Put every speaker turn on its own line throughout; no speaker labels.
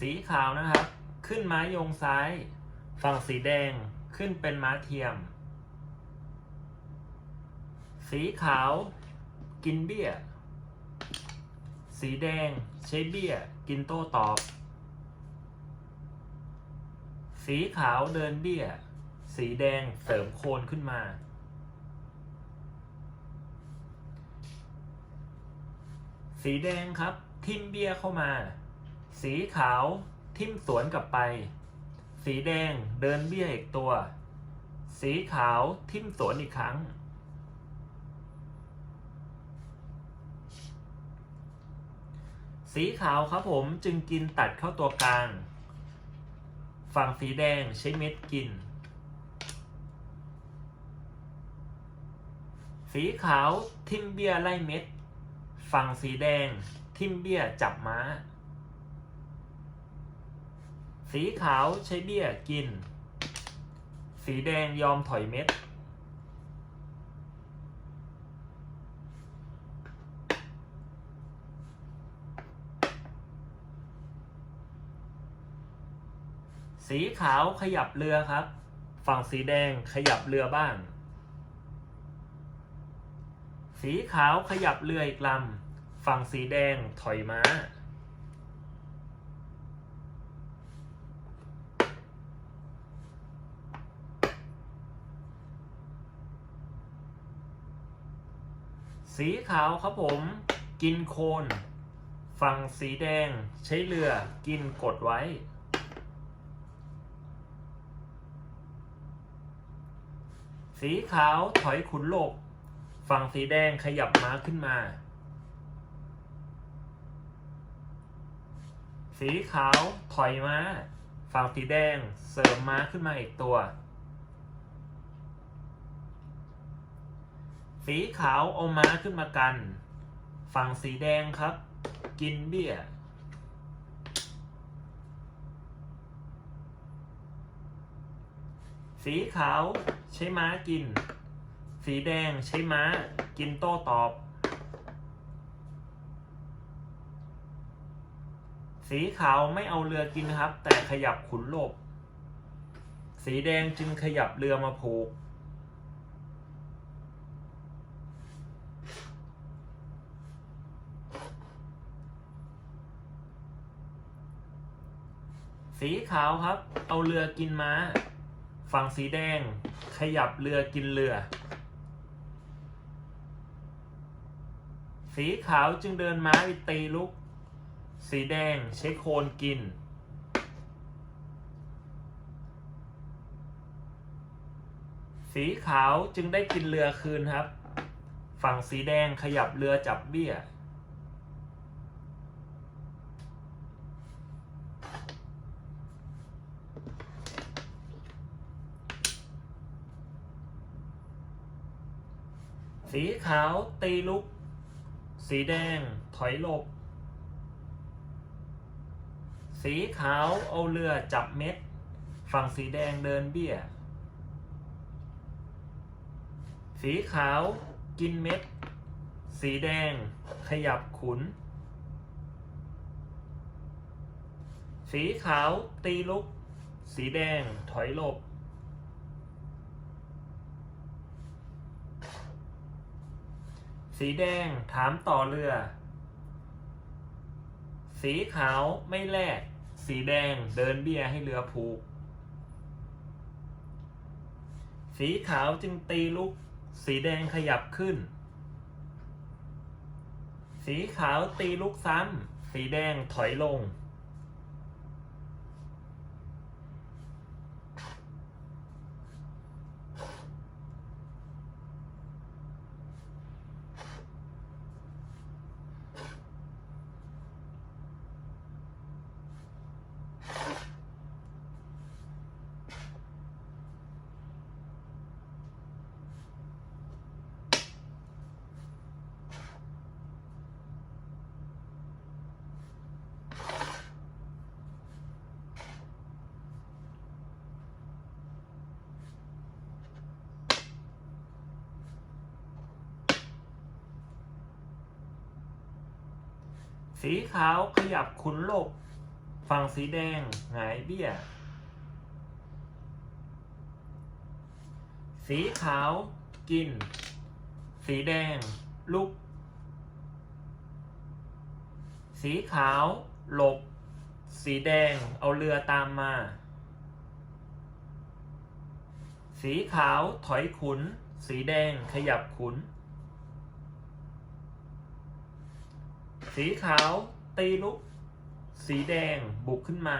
สีขาวนะครับ ขึ้นม้าโยงซ้าย ฝั่งสีแดงขึ้นเป็นม้าเทียม สีขาวกินเบี้ย สีแดงใช้เบี้ยกินโต้ตอบ สีขาวเดินเบี้ย สีแดงเสริมโคนขึ้นมา สีแดงครับทิมเบี้ยเข้ามา สีขาวทิมสวนกลับไป สีแดงเดินเบี้ยอีกตัว สีขาวทิมสวนอีกครั้ง สีขาวครับผมจึงกินตัดเข้าตัวกลาง ฝั่งสีแดงใช้เม็ดกิน สีขาวทิมเบี้ยไล่เม็ด ฝั่งสีแดงทิมเบี้ยจับม้า สีขาวใช้เบี้ยกิน สีแดงยอมถอยเม็ด สีขาวขยับเรือครับ ฝั่งสีแดงขยับเรือบ้าง สีขาวขยับเรืออีกลำ ฝั่งสีแดงถอยม้า สีขาวครับผมกินโคน ฝั่งสีแดงใช้เรือกินกดไว้ สีขาวถอยขุนโลกฝั่งสีแดงขยับม้าขึ้นมา สีขาวถอยม้า ฝั่งสีแดงเสริมม้าขึ้นมาอีกตัว สีขาวเอาม้าขึ้นมากัน ฝั่งสีแดงครับ กินเบี้ย สีขาวใช้ม้ากิน สีแดงใช้ม้ากินโต้ตอบ สีขาวไม่เอาเรือกินครับ แต่ขยับขุนลบ สีแดงจึงขยับเรือมาผูก สีขาวครับ เอาเรือกินม้า ฝั่งสีแดง ขยับเรือกินเรือ สีขาวจึงเดินม้าไปตีลุก สีแดงใช้โคนกิน สีขาวจึงได้กินเรือคืนครับ ฝั่งสีแดงขยับเรือจับเบี้ย สีขาวตีลุก สีแดงถอยหลบ สีขาวเอาเรือจับเม็ด ฝั่งสีแดงเดินเบี้ย สีขาวกินเม็ด สีแดงขยับขุน สีขาวตีลุก สีแดงถอยหลบ สีแดงถามต่อเรือ สีขาวไม่แลก สีแดงเดินเบี้ยให้เรือผูก สีขาวจึงตีลุก สีแดงขยับขึ้น สีขาวตีลุกซ้ำ สีแดงถอยลง สีขาวขยับขุนโลกฝั่งสีแดงหงายเบี้ย สีขาวกิน สีแดงลุก สีขาวหลบ สีแดงเอาเรือตามมา สีขาวถอยขุน สีแดงขยับขุน สีขาวตีลุก สีแดงบุกขึ้นมา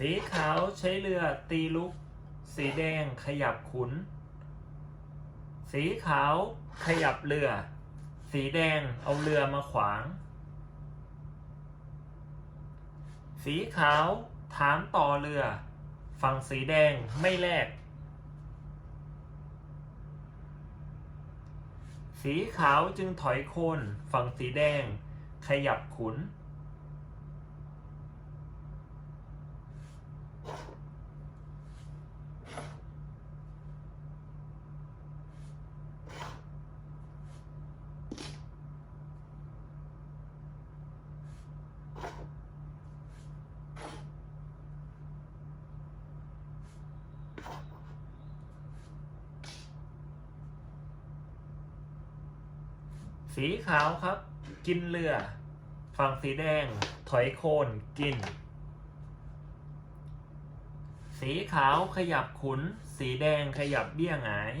สีขาวใช้เรือตีลุก สีแดงขยับขุน สีขาวขยับเรือ สีแดงเอาเรือมาขวาง สีขาวถามต่อเรือ ฝั่งสีแดงไม่แลก สีขาวจึงถอยโคนฝั่งสีแดงขยับขุน สีขาวครับ กินเรือ ฝั่งสีแดง ถอยโคนกิน สีขาวขยับขุน สีแดงขยับเบี้ยหงาย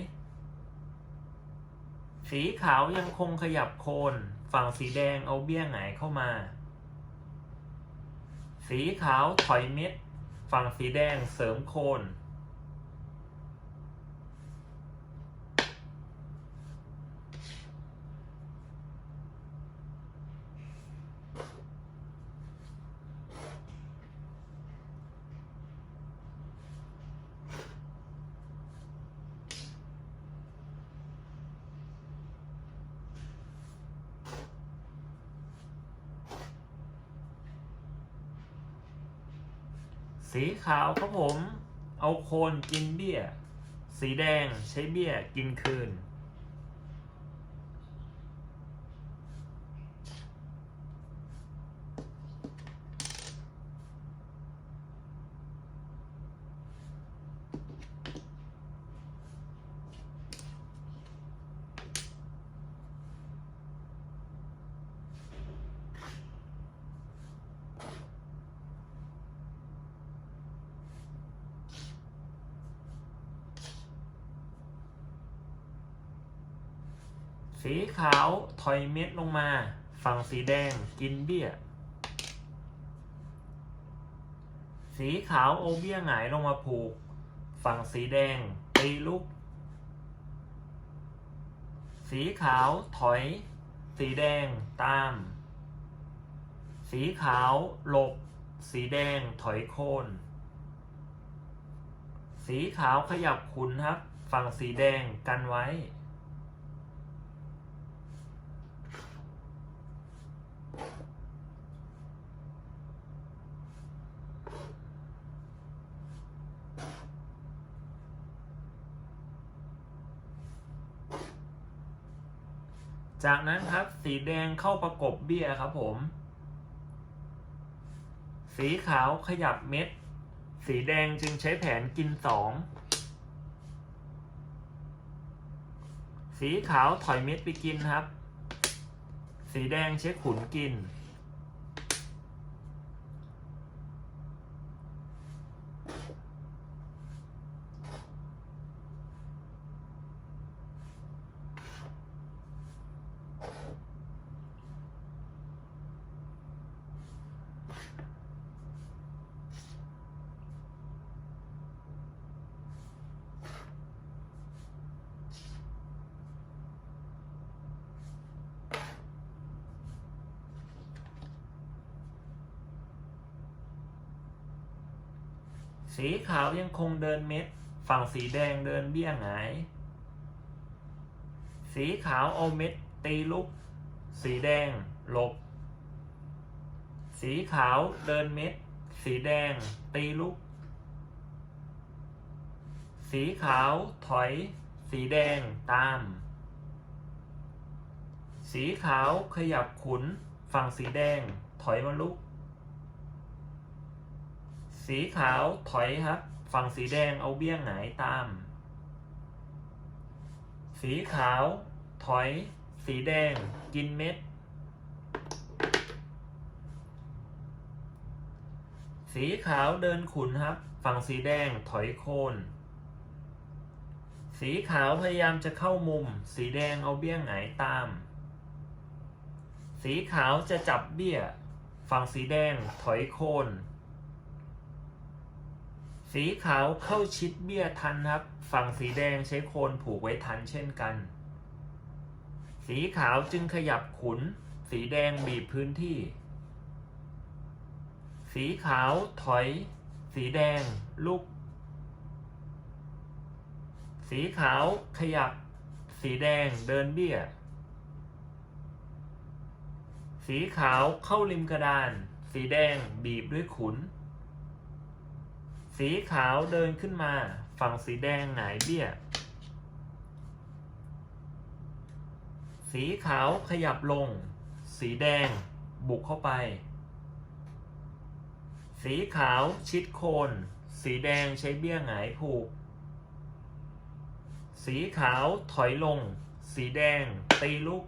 สีขาวยังคงขยับโคน ฝั่งสีแดงเอาเบี้ยหงายเข้ามา สีขาวถอยเม็ด ฝั่งสีแดงเสริมโคน สีขาวครับผม เอาโคนกินเบี้ย สีแดงใช้เบี้ยกินคืน สีขาวถอยเม็ดลงมา ฝั่งสีแดงกินเบี้ย สีขาวโอเบี้ยหงายลงมาผูก ฝั่งสีแดงตีลุก สีขาวถอย สีแดงตาม สีขาวหลบ สีแดงถอยโคนสีขาวขยับขุนครับ ฝั่งสีแดงกันไว้ จากนั้นครับ สีแดงเข้าประกบเบี้ยครับผม สีขาวขยับเม็ด สีแดงจึงใช้แผนกินสองสีขาวถอยเม็ดไปกินครับ สีแดงเช็คขุนกิน สีขาวยังคงเดินเม็ด ฝั่งสีแดงเดินเบี้ยหงาย สีขาวเอาเม็ดตีลุก สีแดงหลบ สีขาวเดินเม็ด สีแดงตีลุก สีขาวถอย สีแดงตาม สีขาวขยับขุน ฝั่งสีแดงถอยมาลุก สีขาวถอยครับ ฝั่งสีแดงเอาเบี้ยหงายตาม สีขาวถอย สีแดงกินเม็ด สีขาวเดินขุนครับ ฝั่งสีแดงถอยโคน สีขาวพยายามจะเข้ามุม สีแดงเอาเบี้ยหงายตาม สีขาวจะจับเบี้ย ฝั่งสีแดงถอยโคน สีขาวเข้าชิดเบี้ยทันครับ ฝั่งสีแดงใช้โคนผูกไว้ทันเช่นกัน สีขาวจึงขยับขุน สีแดงบีบพื้นที่ สีขาวถอย สีแดงลุก สีขาวขยับ สีแดงเดินเบี้ย สีขาวเข้าริมกระดาน สีแดงบีบด้วยขุน สีขาวเดินขึ้นมาฝั่งสีแดงหงายเบี้ย สีขาวขยับลง สีแดงบุกเข้าไป สีขาวชิดโคน สีแดงใช้เบี้ยหงายผูก สีขาวถอยลง สีแดงตีลุก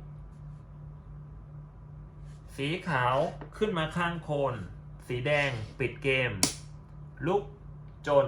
สีขาวขึ้นมาข้างโคน สีแดงปิดเกม ลุก จน